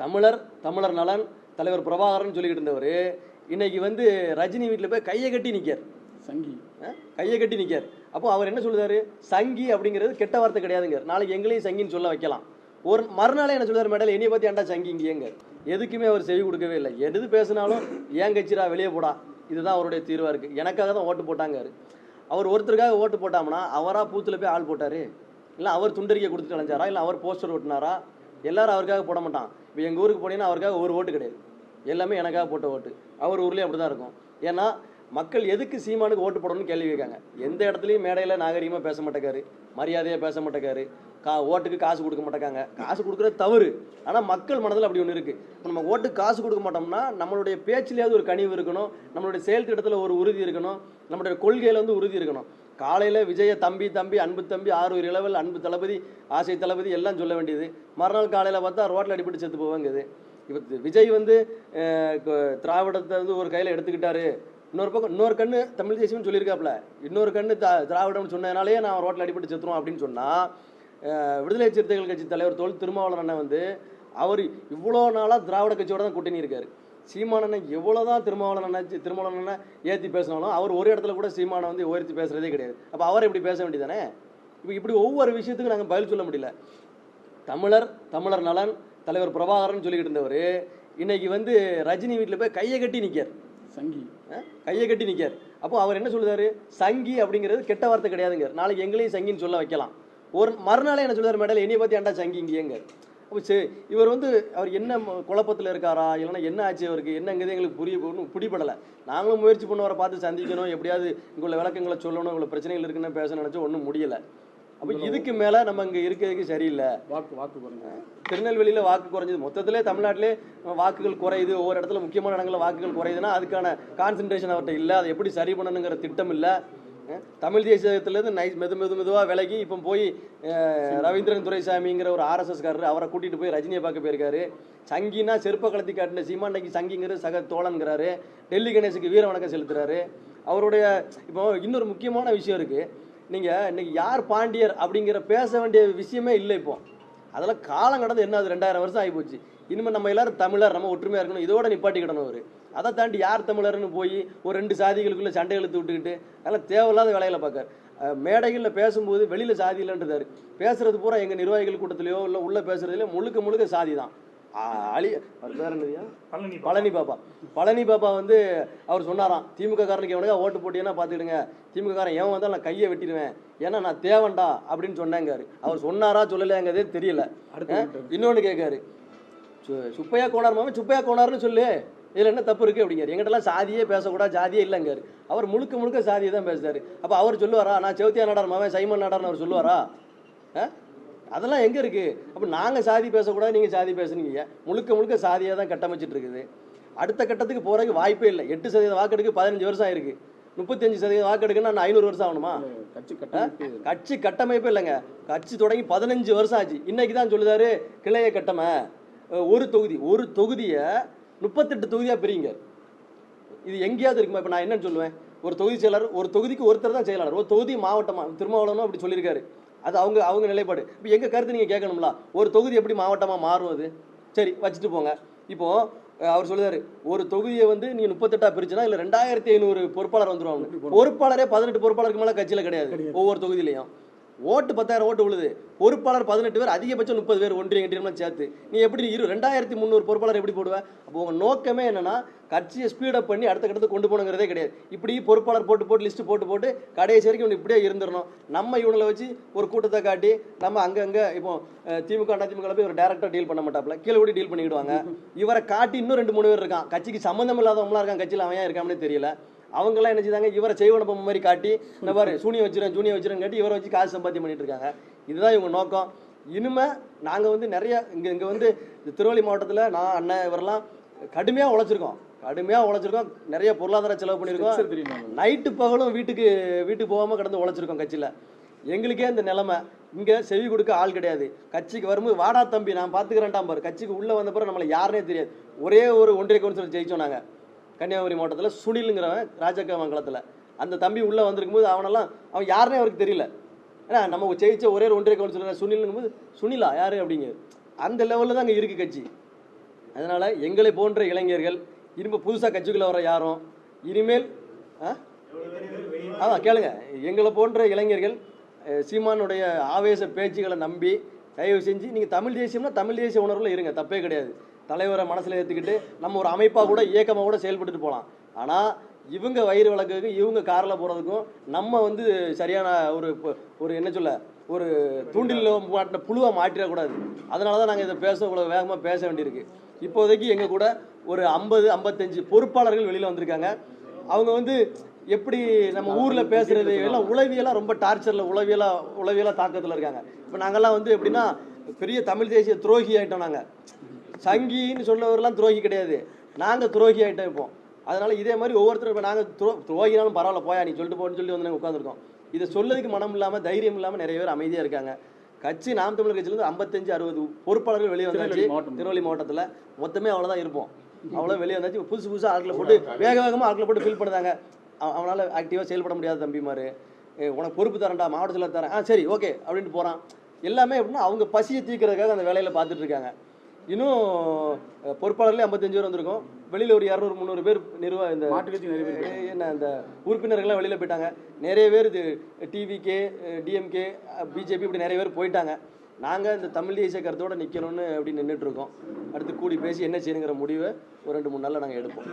தமிழர் தமிழர் நலன் தலைவர் பிரபாகரன் சொல்லிக்கிட்டு இருந்தவர் இன்னைக்கு வந்து ரஜினி வீட்டில் போய் கையை கட்டி நிற்கார் சங்கி. கையை கட்டி நிற்கார் அப்போ அவர் என்ன சொல்லுதாரு? சங்கி அப்படிங்கிறது கெட்ட வார்த்தை கிடையாதுங்க நாளைக்கு எங்களையும் சங்கின்னு சொல்ல வைக்கலாம். ஒரு மறுநாளே என்ன சொல்லுவார் மேடல் என்னைய பற்றி ஏன்டா சங்கி இங்கேங்க எதுக்குமே அவர் செவி கொடுக்கவே இல்லை. எது பேசினாலும் ஏன் கட்சிரா வெளியே போடா. இதுதான் அவருடைய தீர்வாக இருக்குது எனக்காக தான் ஓட்டு போட்டாங்காரு அவர் ஒருத்தருக்காக ஓட்டு போட்டாம்னா அவராக பூத்தில் போய் ஆள் போட்டார்? இல்லை அவர் துண்டறிக்கை கொடுத்துட்டு அலைஞ்சாரா? இல்லை அவர் போஸ்டர் ஓட்டினாரா? எல்லாரும் அவருக்காக போட மாட்டான். இப்போ எங்கள் ஊருக்கு போனீங்கன்னா அவருக்காக ஒரு ஓட்டு கிடையாது. எல்லாமே எனக்காக போட்ட ஓட்டு. அவர் ஊர்லேயும் அப்படி தான் இருக்கும். ஏன்னா மக்கள் எதுக்கு சீமானுக்கு ஓட்டு போடணும்னு கேள்வி கேட்காங்க. எந்த இடத்துலையும் மேடையில் நாகரிகமாக பேச மாட்டேக்காரு. மரியாதையாக பேச மாட்டேக்காரு. கா ஓட்டுக்கு காசு கொடுக்க மாட்டேங்காங்க காசு கொடுக்குறது தவறு. ஆனால் மக்கள் மனதில் அப்படி ஒன்று இருக்குது இப்போ நம்ம ஓட்டுக்கு காசு கொடுக்க மாட்டோம்னா நம்மளுடைய பேச்சிலேயாவது ஒரு கனிவு இருக்கணும். நம்மளுடைய செயல் திட்டத்தில் ஒரு உறுதி இருக்கணும். நம்மளுடைய கொள்கையில் வந்து உறுதி இருக்கணும். காலையில் விஜய தம்பி தம்பி அன்பு தம்பி ஆறு இளவல் அன்பு தளபதி ஆசை தளபதி எல்லாம் சொல்ல வேண்டியது. மறுநாள் காலையில் பார்த்தா ரோட்டில் அடிபட்டு செத்து போவாங்குது. இப்போ விஜய் வந்து திராவிடத்தை வந்து ஒரு கையில் எடுத்துக்கிட்டாரு. இன்னொரு பக்கம் இன்னொரு கண்ணு தமிழ் தேசியம்னு சொல்லியிருக்காப்புல. இன்னொரு கண்ணு த திராவிடம்னு சொன்னதுனாலேயே நான் ரோட்டில் அடிபட்டு செத்துருவோம் அப்படின்னு சொன்னால் விடுதலை சிறுத்தைகள் கட்சி தலைவர் தோல் திருமாவளவன் அண்ணன் வந்து அவர் இவ்வளோ நாளாக திராவிட கட்சியோட தான் கூட்டணி இருக்காரு. சீமானனை எவ்வளோ தான் திருமாவளவன் திருமாவளவன் ஏற்றி பேசினாலும் அவர் ஒரு இடத்துல கூட சீமானை வந்து உயர்த்தி பேசுகிறதே கிடையாது. அப்போ அவர் இப்படி பேச வேண்டியதானே இப்போ இப்படி ஒவ்வொரு விஷயத்துக்கும் நாங்கள் பதில் சொல்ல முடியல. தமிழர் தமிழர் நலன் தலைவர் பிரபாகரன் சொல்லிக்கிட்டு இருந்தவர் இன்னைக்கு வந்து ரஜினி வீட்டில் போய் கையை கட்டி நிற்கார் சங்கி. கையை கட்டி நிற்கார் அப்போ அவர் என்ன சொல்லுதாரு? சங்கி அப்படிங்கிறது கெட்ட வார்த்தை கிடையாதுங்க. நாளைக்கு எங்களையும் சங்கின்னு சொல்ல வைக்கலாம். ஒரு மறுநாளே என்ன சொல்லுவார் மேடல் என்னைய பற்றி ஏன்டா சங்கி இங்கேங்க அப்போ சரி இவர் வந்து அவர் என்ன குழப்பத்தில் இருக்காரா? இல்லைன்னா என்ன ஆச்சு அவருக்கு? என்னங்கிறது எங்களுக்கு புரிய பிடிபடலை. நாங்களும் முயற்சி பண்ண அவரை பார்த்து சந்திக்கணும். எப்படியாவது இங்குள்ள விளக்கங்களை சொல்லணும். இவ்வளோ பிரச்சனைகள் இருக்குன்னு பேச நினச்சா ஒன்றும் முடியலை. அப்போ இதுக்கு மேலே நம்ம இங்கே இருக்கிறதுக்கு சரியில்லை. வாக்கு வாக்கு பாருங்க திருநெல்வேலியில் வாக்கு குறைஞ்சது. மொத்தத்திலே தமிழ்நாட்டிலே வாக்குகள் குறையுது. ஒவ்வொரு இடத்துல முக்கியமான இடங்களில் வாக்குகள் குறையுதுன்னா அதுக்கான கான்சன்ட்ரேஷன் அவர்கிட்ட இல்லை. அதை எப்படி சரி பண்ணணுங்கிற திட்டம் இல்லை தமிழ் தேசியத்துலேருந்து நைஸ் மெது மெது மெதுவாக விலகி இப்போ போய் ரவீந்திரன் துரைசாமிங்கிற ஒரு ஆர்எஸ்எஸ்காரர் அவரை கூட்டிகிட்டு போய் ரஜினியை பார்க்க போயிருக்காரு. சங்கினா செருப்ப கலத்தி காட்டின சீமாண்டைக்கு சங்கிங்கிற சக தோழன்கிறாரு. டெல்லி கணேசுக்கு வீர வணக்கம் செலுத்துறாரு. அவருடைய இப்போ இன்னொரு முக்கியமான விஷயம் இருக்குது நீங்கள் இன்னைக்கு யார் பாண்டியர் அப்படிங்கிற பேச வேண்டிய விஷயமே இல்லை இப்போ. அதெல்லாம் காலம் கடந்து என்ன அது ரெண்டாயிரம் வருஷம் ஆகி போச்சு. இனிமேல் நம்ம எல்லாரும் தமிழர் நம்ம ஒற்றுமையாக இருக்கணும். இதோட நிப்பாட்டிக்கிடணும் அவர். அதை தாண்டி யார் தமிழர்னு போய் ஒரு ரெண்டு சாதிகளுக்குள்ள சண்டை இழுத்து விட்டுக்கிட்டு அதெல்லாம் தேவையில்லாத வேலைகளை பார்க்கார். மேடைகளில் பேசும்போது வெளியில் சாதி இல்லைன்றாரு பேசுறது பூரா எங்கள் நிர்வாகிகள் கூட்டத்திலையோ இல்லை உள்ளே பேசுறதுலையோ முழுக்க முழுக்க சாதி தான். அழி பேர் என்னதுயா பழனி பழனி பாப்பா. பழனி பாப்பா வந்து அவர் சொன்னாராம் திமுக காரனுக்கு எவனுக்கா ஓட்டு போட்டீங்கன்னா பார்த்துக்கிடுங்க திமுக காரன் எவன் வந்தாலும் நான் கையை வெட்டிடுவேன். ஏன்னா நான் தேவன்டா அப்படின்னு சொன்னாங்காரு அவர் சொன்னாரா சொல்லலையாங்கிறதே தெரியல. இன்னொன்னு கேட்காரு சு- சுப்பையா கோனார் மாமா சுப்பையா கோனார்னு சொல்லு. இதில் என்ன தப்பு இருக்குது அப்படிங்காரு எங்கிட்டலாம் சாதியே பேசக்கூடாது ஜாதியே இல்லைங்காரு அவர் முழுக்க முழுக்க சாதியை தான் பேசுறாரு. அப்போ அவர் சொல்லுவாரா நான் செவத்தியா நாடார் மாவன் சைமன் நாடார்னு அவர் சொல்லுவாரா? அதெல்லாம் எங்கே இருக்குது அப்போ நாங்கள் சாதி பேசக்கூடாது நீங்கள் சாதி பேசுனீங்க. முழுக்க முழுக்க சாதியாக தான் கட்டமைச்சிட்டு இருக்குது. அடுத்த கட்டத்துக்கு போகிறதுக்கு வாய்ப்பே இல்லை. எட்டு சதவீதம் வாக்கெடுக்கு பதினஞ்சு வருஷம் ஆயிருக்கு. முப்பத்தஞ்சு சதவீதம் வாக்கெடுக்குன்னா நான் ஐநூறு வருஷம் ஆகணுமா? கட்சி கட்சி கட்டமைப்பே இல்லைங்க. கட்சி தொடங்கி பதினஞ்சு வருஷம் ஆச்சு. இன்னைக்கு தான் சொல்லுதாரு கிளைய கட்டமை. ஒரு தொகுதி ஒரு தொகுதியை முப்பத்தெட்டு தொகுதியாக பிரிங்க. இது எங்கேயாவது இருக்குமா? இப்போ நான் என்னன்னு சொல்லுவேன். ஒரு தொகுதி செயலாளர் ஒரு தொகுதிக்கு ஒருத்தர் தான் செயலாளர். ஒரு தொகுதி மாவட்டமா திருமாவளவனும் அப்படி சொல்லியிருக்காரு. அது அவங்க அவங்க நிலைப்பாடு. இப்போ எங்கள் கருத்து நீங்கள் கேட்கணும்ல? ஒரு தொகுதி எப்படி மாவட்டமாக மாறும் அது? சரி வச்சுட்டு போங்க. இப்போது அவர் சொல்லுதாரு ஒரு தொகுதியை வந்து நீங்கள் முப்பத்தெட்டா பிரிச்சுனா இல்லை ரெண்டாயிரத்தி ஐநூறு பொறுப்பாளர் வந்துருவாங்க. பொறுப்பாளரே பதினெட்டு பொறுப்பாளருக்கு மேலே கட்சியில் கிடையாது. ஒவ்வொரு தொகுதியிலையும். ஓட்டு பத்தாயிரம் ஓட்டு விழுது பொறுப்பாளர் பதினெட்டு பேர் அதிகபட்சம் முப்பது பேர் ஒன்றிய கட்டிடம்லாம் சேர்த்து. நீ எப்படி இரு ரெண்டாயிரத்தி முந்நூறு பொறுப்பாளர் எப்படி போடுவ? அப்போ உங்கள் நோக்கமே என்னென்னா கட்சியை ஸ்பீடப் பண்ணி அடுத்த கட்டத்துக்கு கொண்டு போகணுங்கிறதே கிடையாது. இப்படி பொறுப்பாளர் போட்டு போட்டு லிஸ்ட்டு போட்டு போட்டு கடைசி வரைக்கும் இவனு இப்படியே இருந்துடணும். நம்ம இவனில் வச்சு ஒரு கூட்டத்தை காட்டி நம்ம அங்கங்கே இப்போ திமுக அதிமுக திமுக போய் ஒரு டேரக்டாக டீல் பண்ண மாட்டாப்ல கீழே கூட டீல் பண்ணிக்கிடுவாங்க. இவரை காட்டி இன்னும் ரெண்டு மூணு பேர் இருக்கான். கட்சிக்கு சம்மந்தம் இல்லாதவங்களாம் இருக்கான் கட்சியில் அவன் ஏன் இருக்கான்னு தெரியல. அவங்கெல்லாம் என்ன செய்தாங்க? இவரை செய்வனப்பம் மாதிரி காட்டி இந்த பாரு சூனியம் வச்சிருக்கேன் ஜூனியம் வச்சிருக்கேன் காட்டி இவரை வச்சு காசு சம்பாத்தியம் பண்ணிட்டு இருக்காங்க. இதுதான் இவங்க நோக்கம். இனிமே நாங்கள் வந்து நிறைய இங்கே இங்கே வந்து இந்த திருவள்ளி மாவட்டத்தில் நான் அண்ணன் இவரெல்லாம் கடுமையாக உழைச்சிருக்கோம். கடுமையாக உழைச்சிருக்கோம். நிறைய பொருளாதார செலவு பண்ணியிருக்கோம் நைட்டு பகலும் வீட்டுக்கு வீட்டுக்கு போகாமல் கடந்து உழைச்சிருக்கோம் கட்சியில். எங்களுக்கே இந்த நிலைமை. இங்கே செவி கொடுக்க ஆள் கிடையாது. கட்சிக்கு வரும்போது வாடா தம்பி நான் பார்த்துக்கிறேன்டாம் பாரு. கட்சிக்கு உள்ளே வந்த பிறகு நம்மளை யாருனே தெரியாது. ஒரே ஒரு ஒன்றிய கவுன்சிலர் ஜெயிச்சோம் நாங்கள் கன்னியாகுமரி மாவட்டத்தில் சுனிலுங்கிறவன் ராஜக்கமங்கலத்தில் அந்த தம்பி உள்ளே வந்திருக்கும் போது அவனெல்லாம் அவன் யாருனே அவருக்கு தெரியல. ஏன்னா நம்ம ஜெயிச்ச ஒரே ஒரு ஒன்றிய கவுன்சிலர் சுனிலுங்கும் போது சுனிலா யார்? அப்படிங்க. அந்த லெவலில் தான் அங்கே இருக்குது கட்சி. அதனால் எங்களை போன்ற இளைஞர்கள் இனிமேல் புதுசாக கட்சிக்குள்ளே வர யாரும் இனிமேல் ஆ? ஆமாம் கேளுங்க. எங்களை போன்ற இளைஞர்கள் சீமானுடைய ஆவேச பேச்சுகளை நம்பி தயவு செஞ்சு நீங்கள் தமிழ் தேசியம்னா தமிழ் தேசிய உணர்வில் இருங்க. தப்பே கிடையாது. தலைவரை மனசில் ஏற்றுக்கிட்டு நம்ம ஒரு அமைப்பாக கூட இயக்கமாக கூட செயல்பட்டுட்டு போகலாம் ஆனால் இவங்க வயிறு வழக்குக்கும் இவங்க காரில் போகிறதுக்கும் நம்ம வந்து சரியான ஒரு ஒரு என்ன சொல்ல ஒரு தூண்டில் மாட்டின புழுவாக மாற்றிடக்கூடாது அதனால தான் நாங்கள் இதை பேச இவ்வளோ வேகமாக பேச வேண்டியிருக்கு. இப்போதைக்கு எங்கள் கூட ஒரு ஐம்பது ஐம்பத்தஞ்சு பொறுப்பாளர்கள் வெளியில் வந்திருக்காங்க. அவங்க வந்து எப்படி நம்ம ஊரில் பேசுகிறது எல்லாம் உளவியலாக ரொம்ப டார்ச்சரில் உளவியலாக உளவியலாக தாக்கத்தில் இருக்காங்க. இப்போ நாங்கள்லாம் வந்து எப்படின்னா பெரிய தமிழ் தேசிய துரோகி ஆகிட்டோம் நாங்கள் சங்கின்னு சொன்னவரெல்லாம் துரோகி கிடையாது. நாங்கள் துரோகி ஆகிட்டோம் இப்போ. அதனால இதே மாதிரி ஒவ்வொருத்தரும் இப்போ நாங்கள் துரோ துரோகினாலும் பரவாயில்ல போயா நீ சொல்லிட்டு போன்னு சொல்லி வந்து நாங்கள் உட்காந்துருக்கோம் இதை சொல்லதுக்கு மனம் இல்லாமல் தைரியம் இல்லாமல் நிறைய பேர் அமைதியாக இருக்காங்க. கட்சி நாம் தமிழர் கட்சியிலேருந்து ஐம்பத்தஞ்சு அறுபது பொறுப்பாளர்கள் வெளியே வந்தாச்சு. திருநெல்வேலி மாவட்டத்தில் மொத்தமே அவ்வளோதான் இருப்போம். அவ்வளோ வெளியே வந்தாச்சு. புதுசு புதுசாக ஆட்களை போட்டு வேக வேகமாக ஆட்களை போட்டு ஃபில் பண்ணுதாங்க அவ- அவனால ஆக்டிவாக செயல்பட முடியாத தம்பிமாரு. உனக்கு பொறுப்பு தரேன்டா மாவட்டத்தில் தரேன். ஆ சரி ஓகே அப்படின்ட்டு போகிறான் எல்லாமே எப்படின்னா அவங்க பசியை தீர்க்கறதுக்காக அந்த வேலையில் பார்த்துட்டு இருக்காங்க. இன்னும் அஹ், பொறுப்பாளர்களே ஐம்பத்தஞ்சு பேர் வந்திருக்கோம். வெளியில் ஒரு இரநூறு முந்நூறு பேர் நிர்வா இந்த என்ன அந்த உறுப்பினர்கள்லாம் வெளியில் போயிட்டாங்க. நிறைய பேர் இது டிவிகே டிஎம்கே பிஜேபி இப்படி நிறைய பேர் போயிட்டாங்க. நாங்கள் இந்த தமிழ் தேசிய கருத்தோடு நிற்கணும்னு அப்படி நின்றுட்டு இருக்கோம். அடுத்து கூடி பேசி என்ன செய்யணுங்கிற முடிவை ஒரு ரெண்டு மூணு நாளில் நாங்கள் எடுப்போம்.